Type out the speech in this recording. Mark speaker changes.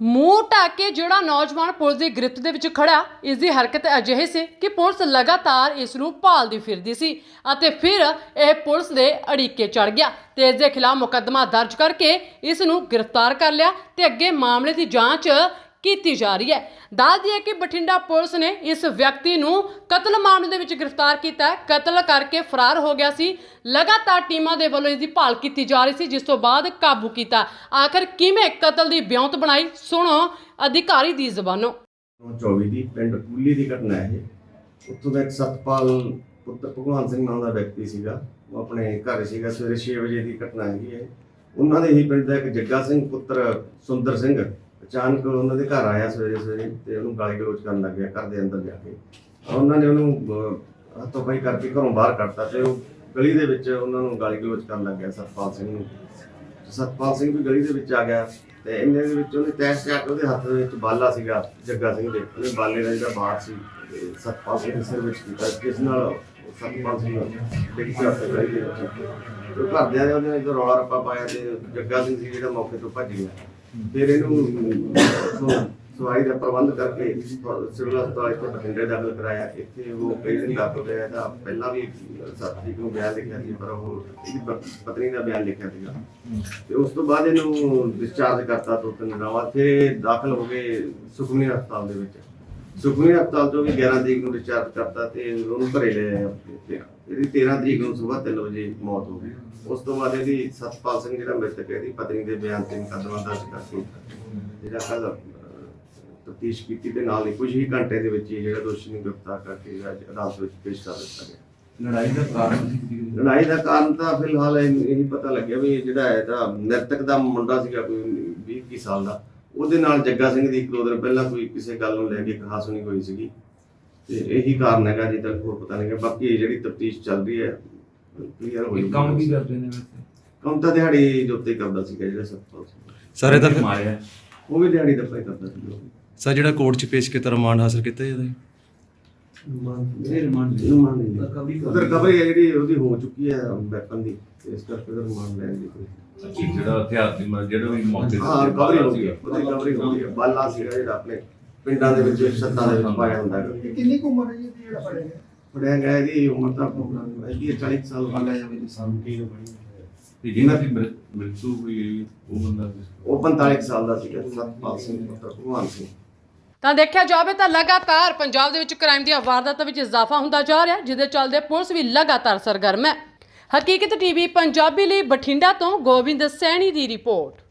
Speaker 1: ਮੂੰਹ ਢੱਕ ਕੇ ਜਿਹੜਾ ਨੌਜਵਾਨ ਪੁਲਿਸ ਦੀ ਗ੍ਰਿਫਤ ਦੇ ਵਿੱਚ ਖੜਾ, ਇਸ ਦੀ ਹਰਕਤ ਅਜਿਹੀ ਸੀ ਕਿ ਪੁਲਿਸ ਲਗਾਤਾਰ ਇਸ ਨੂੰ ਭਾਲਦੀ ਫਿਰਦੀ ਸੀ ਅਤੇ ਫਿਰ ਇਹ ਪੁਲਿਸ ਦੇ ਅੜਿੱਕੇ ਚੜ ਗਿਆ ਤੇ ਇਸ ਦੇ ਖਿਲਾਫ ਮੁਕੱਦਮਾ ਦਰਜ ਕਰਕੇ ਇਸ ਨੂੰ ਗ੍ਰਿਫਤਾਰ ਕਰ ਲਿਆ ਤੇ ਅੱਗੇ ਮਾਮਲੇ ਦੀ ਜਾਂਚ ਕੀਤੀ ਜਾ ਰਹੀ ਹੈ। ਦੱਸ ਦਈਏ ਕਿ ਬਠਿੰਡਾ ਪੁਲਿਸ ਨੇ ਇਸ ਵਿਅਕਤੀ ਨੂੰ ਕਤਲ ਮਾਮਲੇ ਦੇ ਵਿੱਚ ਗ੍ਰਿਫਤਾਰ ਕੀਤਾ ਕਤਲ ਕਰਕੇ ਫਰਾਰ ਹੋ ਗਿਆ ਸੀ। ਲਗਾਤਾਰ ਟੀਮਾਂ ਦੇ ਵੱਲੋਂ ਇਸ ਦੀ ਭਾਲ ਕੀਤੀ ਜਾ ਰਹੀ ਸੀ, ਜਿਸ ਤੋਂ ਬਾਅਦ ਕਾਬੂ ਕੀਤਾ। ਆਖਰ ਕਿਵੇਂ ਕਤਲ ਦੀ ਬਿਉਂਤ ਬਣਾਈ? ਸੁਣੋ ਅਧਿਕਾਰੀ ਦੀ ਜ਼ਬਾਨੋਂ।
Speaker 2: 24 ਦੀ ਪਿੰਡ ਕੂਲੀ ਦੀ ਘਟਨਾ ਹੈ ਉੱਥੋਂ ਦਾ ਇੱਕ ਸਤਪਾਲ ਪੁੱਤਰ ਭਗਵਾਨ ਸਿੰਘ ਨਾਮ ਦਾ ਵਿਅਕਤੀ ਸੀਗਾ। ਉਹ ਆਪਣੇ ਘਰ ਸੀਗਾ, ਸਵੇਰੇ 6 ਵਜੇ ਦੀ ਘਟਨਾ ਹੈਗੀ ਹੈ। ਉਹਨਾਂ ਦੇ ਹੀ ਪਿੰਡ ਦਾ ਇੱਕ ਜੱਗਾ ਸਿੰਘ ਪੁੱਤਰ ਸੁੰਦਰ ਸਿੰਘ ਅਚਾਨਕ ਉਹਨਾਂ ਦੇ ਘਰ ਆਇਆ ਸਵੇਰੇ ਸਵੇਰੇ ਤੇ ਉਹਨੂੰ ਗਾਲੀ ਗਲੋਚ ਕਰਨ ਲੱਗ ਗਿਆ ਘਰ ਦੇ ਅੰਦਰ ਜਾ ਕੇ। ਉਹਨਾਂ ਨੇ ਉਹਨੂੰ ਅਹ, ਹੱਥੋਂ ਪਾਈ ਕਰਕੇ ਘਰੋਂ ਬਾਹਰ ਕੱਢਤਾ ਤੇ ਉਹ ਗਲੀ ਦੇ ਵਿੱਚ ਉਹਨਾਂ ਨੂੰ ਗਾਲੀ ਗਲੋਚ ਕਰਨ ਲੱਗ ਗਿਆ ਸਤਪਾਲ ਸਿੰਘ ਨੂੰ। ਸਤਪਾਲ ਸਿੰਘ ਵੀ ਗਲੀ ਦੇ ਵਿੱਚ ਆ ਗਿਆ ਤੇ ਇੰਨੇ ਦੇ ਵਿੱਚ ਉਹਨੇ ਤੈਸ਼ ਜਾ ਕੇ ਉਹਦੇ ਹੱਥ ਦੇ ਵਿੱਚ ਬਾਲਾ ਸੀਗਾ ਜੱਗਾ ਸਿੰਘ ਦੇ। ਉਹਨੇ ਬਾਲੇ ਦਾ ਜਿਹੜਾ ਬਾਤ ਸੀ ਸਤਪਾਲ ਸਿੰਘ ਦੇ ਸਿਰ ਵਿੱਚ ਕੀਤਾ ਜਿਸ ਨਾਲ ਸਤਪਾਲ ਸਿੰਘ ਡਿੱਗ ਪਿਆ ਤੇ ਗਲੀ ਦੇ ਵਿੱਚ। ਘਰਦਿਆਂ ਨੇ ਉਹਦੇ ਨਾਲ ਰੌਲਾ ਰੱਪਾ ਪਾਇਆ ਤੇ ਜੱਗਾ ਸਿੰਘ ਸੀ ਜਿਹੜਾ ਮੌਕੇ ਤੋਂ ਭੱਜ ਗਿਆ। ਫਿਰ ਇਹਨੂੰ ਸਵਾਈ ਦਾ ਪ੍ਰਬੰਧ ਕਰਕੇ ਸਿਵਲ ਹਸਪਤਾਲ ਇੱਥੇ ਬਠਿੰਡੇ ਦਾਖਲ ਕਰਾਇਆ। ਇੱਥੇ ਉਹ ਕਈ ਦਿਨ ਦਾਖਲ ਰਿਹਾ ਇਹਦਾ ਪਹਿਲਾਂ ਵੀ ਸੱਤ ਨੂੰ ਬਿਆਨ ਲਿਖਿਆ ਸੀ, ਪਰ ਉਹ ਇਹਦੀ ਪਤਨੀ ਦਾ ਬਿਆਨ ਲਿਖਿਆ ਸੀਗਾ। ਤੇ ਉਸ ਤੋਂ ਬਾਅਦ ਇਹਨੂੰ ਡਿਸਚਾਰਜ ਕਰਤਾ ਦੋ ਤਿੰਨ ਦਿਨਾਂ ਬਾਅਦ, ਫਿਰ ਦਾਖਲ ਹੋ ਗਏ ਸੁਖਮਨੀ ਹਸਪਤਾਲ ਦੇ ਵਿੱਚ। ਸੁਖਮਨੀ ਹਸਪਤਾਲ ਤੋਂ ਵੀ 11 ਤਰੀਕ ਨੂੰ ਡਿਸਚਾਰਜ ਕਰਤਾ ਤੇ ਉਹਨੂੰ ਘਰੇ ਲੈ ਆਏ ਆਪਣੇ ਤੇ ਇਹਦੀ 13 ਤਰੀਕ ਨੂੰ ਸਵੇਰ 3 ਵਜੇ ਮੌਤ ਹੋ ਗਈ। ਉਸ ਤੋਂ ਬਾਅਦ ਇਹਦੀ ਸਤਪਾਲ ਸਿੰਘ ਜਿਹੜਾ ਮ੍ਰਿਤਕ ਹੈ ਇਹਦੀ ਪਤਨੀ ਦੇ ਬਿਆਨ ਤੇ ਮੁਕੱਦਮਾ ਦਰਜ ਕਰਕੇ ਜਿਹੜਾ ਕੱਲ ਤਫਤੀਸ਼ ਕੀਤੀ ਤੇ ਨਾਲ ਹੀ ਕੁਝ ਹੀ ਘੰਟੇ ਦੇ ਵਿੱਚ ਹੀ ਜਿਹੜਾ ਦੋਸ਼ੀ ਨੂੰ ਗ੍ਰਿਫਤਾਰ ਕਰਕੇ ਅੱਜ ਅਦਾਲਤ ਵਿੱਚ ਪੇਸ਼ ਕਰ ਦਿੱਤਾ ਗਿਆ।
Speaker 3: ਲੜਾਈ ਦਾ ਕਾਰਨ
Speaker 2: ਲੜਾਈ ਦਾ ਕਾਰਨ ਤਾਂ ਫਿਲਹਾਲ ਇਹ ਇਹੀ ਪਤਾ ਲੱਗਿਆ ਵੀ ਜਿਹੜਾ ਇਹਦਾ ਨਰਤਕ ਦਾ ਮੁੰਡਾ ਸੀਗਾ ਕੋਈ 20 21 ਸਾਲ ਦਾ। ਉਹਦੇ ਨਾਲ ਜੱਗਾ ਸਿੰਘ ਦੀ ਇੱਕ ਦੋ ਦਿਨ ਪਹਿਲਾਂ ਕੋਈ ਕਿਸੇ ਗੱਲ ਨੂੰ ਲੈ ਕੇ ਕਹਾਸੁਣੀ ਹੋਈ ਸੀਗੀ। ਤੇ ਇਹੀ ਕਾਰਨ ਹੈਗਾ ਜੀ ਤੱਕ ਹੋਰ ਪਤਾ ਨਹੀਂ ਹੈ ਬਾਕੀ ਇਹ ਜਿਹੜੀ ਤਫਤੀਸ਼ ਚੱਲ ਰਹੀ ਹੈ ਕਲੀਅਰ ਹੋ
Speaker 3: ਇਹ ਕੰਮ ਕੀ ਕਰਦੇ ਨੇ ਵੈਸੇ?
Speaker 2: ਕੰਮ ਤਾਂ ਦਿਹਾੜੀ ਉੱਤੇ ਕਰਦਾ ਸੀਗਾ ਜਿਹੜਾ ਸਤਪਾਲ ਸਿੰਘ
Speaker 4: ਸਰ ਇਹ ਤਾਂ
Speaker 3: ਮਾਰਿਆ?
Speaker 2: ਉਹ ਵੀ ਦਿਹਾੜੀ ਦਾ ਹੀ ਕਰਦਾ ਸੀ।
Speaker 4: ਸਰ ਜਿਹੜਾ ਕੋਰਟ 'ਚ ਪੇਸ਼ ਕੀਤਾ ਰਿਮਾਂਡ ਹਾਸਲ ਕੀਤਾ ਜੀ ਉਹਦਾ?
Speaker 3: ਇਹ ਰਿਮਾਂਡ
Speaker 2: ਰਿਮਾਂਡ ਨਹੀਂ
Speaker 3: Recovery
Speaker 2: ਉਧਰ ਰਿਕਵਰੀ ਹੈ ਜਿਹੜੀ ਉਹਦੀ ਹੋ ਚੁੱਕੀ ਹੈ ਵੈਪਨ ਦੀ ਤੇ ਇਸ ਕਰਕੇ ਉਹਦਾ ਰਿਮਾਂਡ ਲੈਣ ਦੀ ਕੋਈ।
Speaker 3: ਜਿਹੜਾ ਹਥਿਆਰ ਦੀ ਮਤਲਬ ਜਿਹੜਾ ਵੀ ਮੌਕੇ ਤੇ
Speaker 2: ਹਾਂ ਰਿਕਵਰੀ ਹੋ ਗਈ
Speaker 3: ਸੀਗਾ।
Speaker 2: ਉਹਦੀ ਰਿਕਵਰੀ ਹੋ ਗਈ ਹੈ। ਬਾਲਾ ਸੀਗਾ ਜਿਹੜਾ ਆਪਣੇ ਪਿੰਡਾਂ ਦੇ ਵਿੱਚ ਛੱਤਾਂ ਦੇ ਵਿੱਚ ਪਾਇਆ ਹੁੰਦਾ ਹੈ
Speaker 5: ਇਹ ਕਿੰਨੀ ਕੁ ਉਮਰ ਹੈ ਜੀ ਇਹਦੀ ਜਿਹੜਾ ਫੜਿਆ ਗਿਆ?
Speaker 2: ਪੜਿਆ ਗਿਆ ਇਹਦੀ ਉਮਰ ਤਾਂ ਇਹਦੀ 40 ਸਾਲ ਵਾਲਾ
Speaker 5: ਜਾਵੇ ਜੀ ਸਾਨੂੰ ਕੀ
Speaker 3: ਤੇ ਜਿਹਨਾਂ ਦੀ ਮ੍ਰਿਤ- ਮ੍ਰਿਤੂ ਹੋਈ ਹੈ, ਉਹ ਬੰਦਾ
Speaker 2: ਉਹ 45 ਸਾਲ ਦਾ ਸੀਗਾ ਸਤਪਾਲ ਸਿੰਘ ਪੁੱਤਰ ਭਗਵਾਨ ਸਿੰਘ।
Speaker 1: ਤਾਂ ਦੇਖਿਆ ਜਾਵੇ ਤਾਂ ਲਗਾਤਾਰ ਪੰਜਾਬ ਦੇ ਵਿੱਚ ਕ੍ਰਾਈਮ ਦੀਆਂ ਵਾਰਦਾਤਾਂ ਵਿੱਚ ਇਜ਼ਾਫਾ ਹੁੰਦਾ ਜਾ ਰਿਹਾ ਹੈ, ਜਿਹਦੇ ਚੱਲਦੇ ਪੁਲਿਸ ਵੀ ਲਗਾਤਾਰ ਸਰਗਰਮ ਹੈ। ਹਕੀਕਤ ਟੀਵੀ ਪੰਜਾਬੀ ਲਈ ਬਠਿੰਡਾ ਤੋਂ ਗੋਬਿੰਦ ਸੈਣੀ ਦੀ ਰਿਪੋਰਟ।